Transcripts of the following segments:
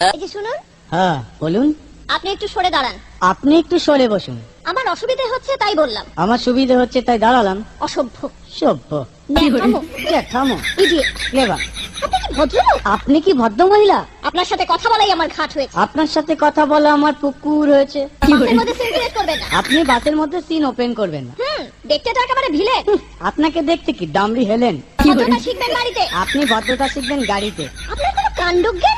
এই যে শুনুন। হ্যাঁ বলুন। আপনি একটু সরে দাঁড়ান। আপনি একটু সরে বসুন। আমার অসুবিধে হচ্ছে তাই বললাম। আমার সুবিধে হচ্ছে তাই দাঁড়ালাম। অসভ্য। সভ্য। থামো? আপনি কি ভদ্রলোক? আপনি কি ভদ্র মহিলা? আপনার সাথে কথা বলাই আমার ঘাট হয়েছে। আপনার সাথে কথা বলা আমার পুকুর হয়েছে। বাসের মধ্যে সিনক্রিয়েট করবেন না। আপনি বাসের মধ্যে সিন ওপেন করবেন না। দেখতে তো একেবারে ভিলে আপনাকে দেখতে কি ডামরি হেলেন? আপনি ভদ্রতা শিখবেন গাড়িতে। আপনার কোনো কাণ্ডজ্ঞান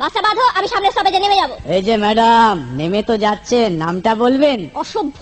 বাঁধো আমি সামনে স্টপেজে নেমে যাব। এই যে ম্যাডাম নেমে তো যাচ্ছেন নামটা বলবেন? অসভ্য।